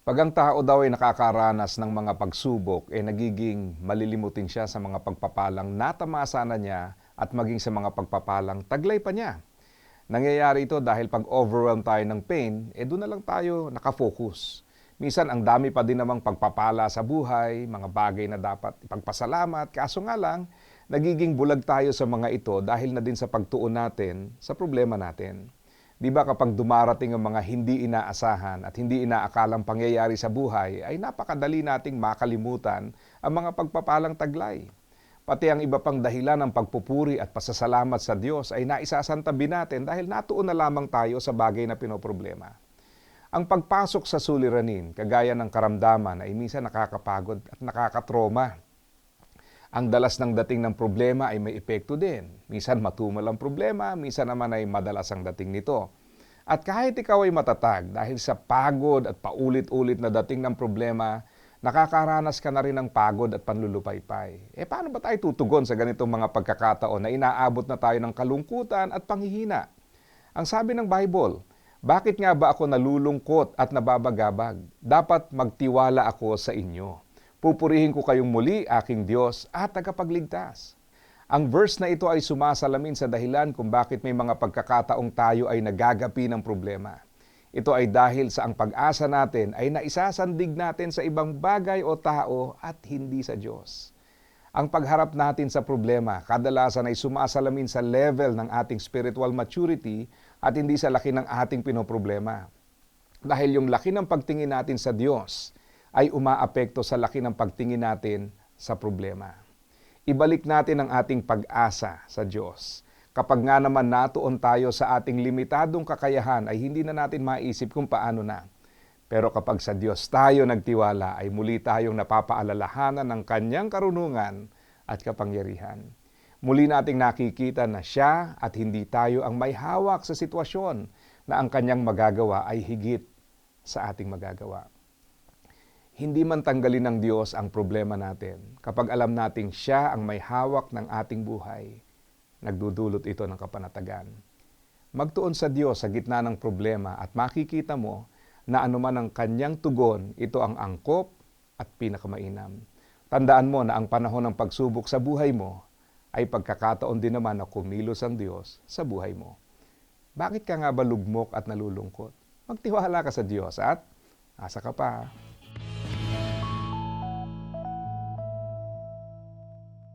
Pag ang tao daw ay nakakaranas ng mga pagsubok, eh nagiging malilimutin siya sa mga pagpapalang natamasa na niya at maging sa mga pagpapalang taglay pa niya. Nangyayari ito dahil pag overwhelmed tayo ng pain, eh doon na lang tayo nakafocus. Minsan ang dami pa din namang pagpapala sa buhay, mga bagay na dapat ipagpasalamat, kaso nga lang, nagiging bulag tayo sa mga ito dahil na din sa pagtuon natin sa problema natin. Di ba kapag dumarating ang mga hindi inaasahan at hindi inaakalang pangyayari sa buhay, ay napakadali nating makalimutan ang mga pagpapalang taglay. Pati ang iba pang dahilan ng pagpupuri at pasasalamat sa Diyos ay naisasantabi natin dahil natuon na lamang tayo sa bagay na pinoproblema. Ang pagpasok sa suliranin, kagaya ng karamdaman, ay minsan nakakapagod at nakakatroma. Ang dalas ng dating ng problema ay may epekto din. Minsan matumal ang problema, minsan naman ay madalas ang dating nito. At kahit ikaw ay matatag dahil sa pagod at paulit-ulit na dating ng problema, nakakaranas ka na rin ng pagod at panlulupaypay. Eh paano ba tayo tutugon sa ganitong mga pagkakataon na inaabot na tayo ng kalungkutan at panghihina? Ang sabi ng Bible, bakit nga ba ako nalulungkot at nababagabag? Dapat magtiwala ako sa inyo. Pupurihin ko kayong muli, aking Diyos at tagapagligtas. Ang verse na ito ay sumasalamin sa dahilan kung bakit may mga pagkakataong tayo ay nagagapi ng problema. Ito ay dahil sa ang pag-asa natin ay naisasandig natin sa ibang bagay o tao at hindi sa Diyos. Ang pagharap natin sa problema kadalasan ay sumasalamin sa level ng ating spiritual maturity at hindi sa laki ng ating pinoproblema. Dahil yung laki ng pagtingin natin sa Diyos ay umaapekto sa laki ng pagtingin natin sa problema. Ibalik natin ang ating pag-asa sa Diyos. Kapag nga naman natuon tayo sa ating limitadong kakayahan ay hindi na natin maisip kung paano na. Pero kapag sa Diyos tayo nagtiwala ay muli tayong napapaalalahanan ng Kanyang karunungan at kapangyarihan. Muli nating nakikita na siya at hindi tayo ang may hawak sa sitwasyon na ang Kanyang magagawa ay higit sa ating magagawa hindi man tanggalin ng Diyos ang problema natin kapag alam nating siya ang may hawak ng ating buhay. Nagdudulot ito ng kapanatagan. Magtuon sa Diyos sa gitna ng problema at makikita mo na anuman ang kanyang tugon, ito ang angkop at pinakamainam. Tandaan mo na ang panahon ng pagsubok sa buhay mo ay pagkakataon din naman na kumilos ang Diyos sa buhay mo. Bakit ka nga ba lugmok at nalulungkot? Magtiwala ka sa Diyos at asa ka pa.